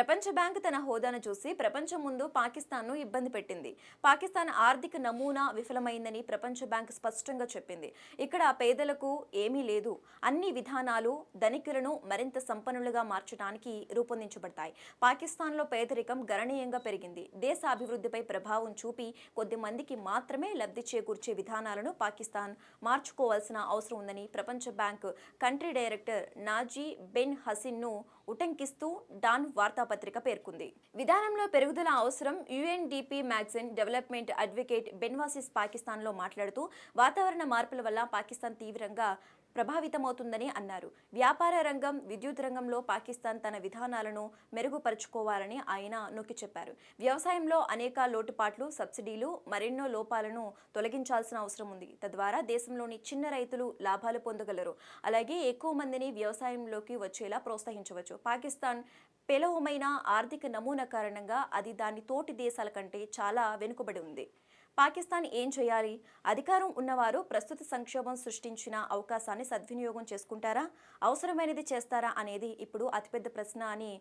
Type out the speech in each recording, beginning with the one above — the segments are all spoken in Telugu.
ప్రపంచ బ్యాంక్ తన హోదాను చూసి ప్రపంచం ముందు పాకిస్తాన్ను ఇబ్బంది పెట్టింది. పాకిస్తాన్ ఆర్థిక నమూనా విఫలమైందని ప్రపంచ బ్యాంక్ స్పష్టంగా చెప్పింది. ఇక్కడ పేదలకు ఏమీ లేదు. అన్ని విధానాలు ధనికులను మరింత సంపన్నులుగా మార్చడానికి రూపొందించబడతాయి. పాకిస్తాన్లో పేదరికం గణనీయంగా పెరిగింది. దేశ అభివృద్ధిపై ప్రభావం చూపి కొద్ది మందికి మాత్రమే లబ్ధి చేకూర్చే విధానాలను పాకిస్తాన్ మార్చుకోవాల్సిన అవసరం ఉందని ప్రపంచ bank country director Najy Ben హసిన్ను ఉటంకిస్తూ డాన్ వార్తా పత్రిక పేర్కొంది. విధానంలో పెరుగుదల అవసరం యుఎన్డిపి మ్యాగ్జిన్ డెవలప్మెంట్ అడ్వకేట్ బెన్వాసిస్ పాకిస్తాన్లో మాట్లాడుతూ వాతావరణ మార్పుల వల్ల పాకిస్తాన్ తీవ్రంగా ప్రభావితమవుతుందని అన్నారు. వ్యాపార రంగం విద్యుత్ రంగంలో పాకిస్తాన్ తన విధానాలను మెరుగుపరుచుకోవాలని ఆయన నొక్కి చెప్పారు. వ్యవసాయంలో అనేక లోటుపాట్లు సబ్సిడీలు మరెన్నో లోపాలను తొలగించాల్సిన అవసరం ఉంది. తద్వారా దేశంలోని చిన్న రైతులు లాభాలు పొందగలరు. అలాగే ఎక్కువ మందిని వ్యవసాయంలోకి వచ్చేలా ప్రోత్సహించవచ్చు. పాకిస్తాన్ పేలవమైన ఆర్థిక నమూనా కారణంగా అది దాని తోటి దేశాల కంటే చాలా వెనుకబడి ఉంది. పాకిస్తాన్ ఏం చేయాలి? అధికారం ఉన్నవారు ప్రస్తుత సంక్షోభం సృష్టించిన అవకాశాన్ని సద్వినియోగం చేసుకుంటారా? అవసరమైనది చేస్తారా అనేది ఇప్పుడు అతిపెద్ద ప్రశ్న అని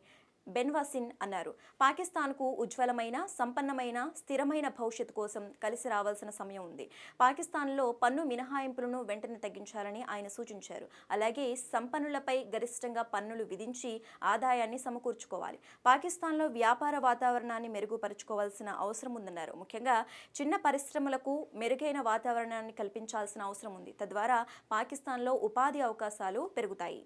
బెన్వాసిన్ అన్నారు. పాకిస్తాన్కు ఉజ్వలమైన సంపన్నమైన స్థిరమైన భవిష్యత్తు కోసం కలిసి రావాల్సిన సమయం ఉంది. పాకిస్తాన్లో పన్ను మినహాయింపులను వెంటనే తగ్గించాలని ఆయన సూచించారు. అలాగే సంపన్నులపై గరిష్టంగా పన్నులు విధించి ఆదాయాన్ని సమకూర్చుకోవాలి. పాకిస్తాన్లో వ్యాపార వాతావరణాన్ని మెరుగుపరుచుకోవాల్సిన అవసరం ఉందన్నారు. ముఖ్యంగా చిన్న పరిశ్రమలకు మెరుగైన వాతావరణాన్ని కల్పించాల్సిన అవసరం ఉంది. తద్వారా పాకిస్తాన్లో ఉపాధి అవకాశాలు పెరుగుతాయి.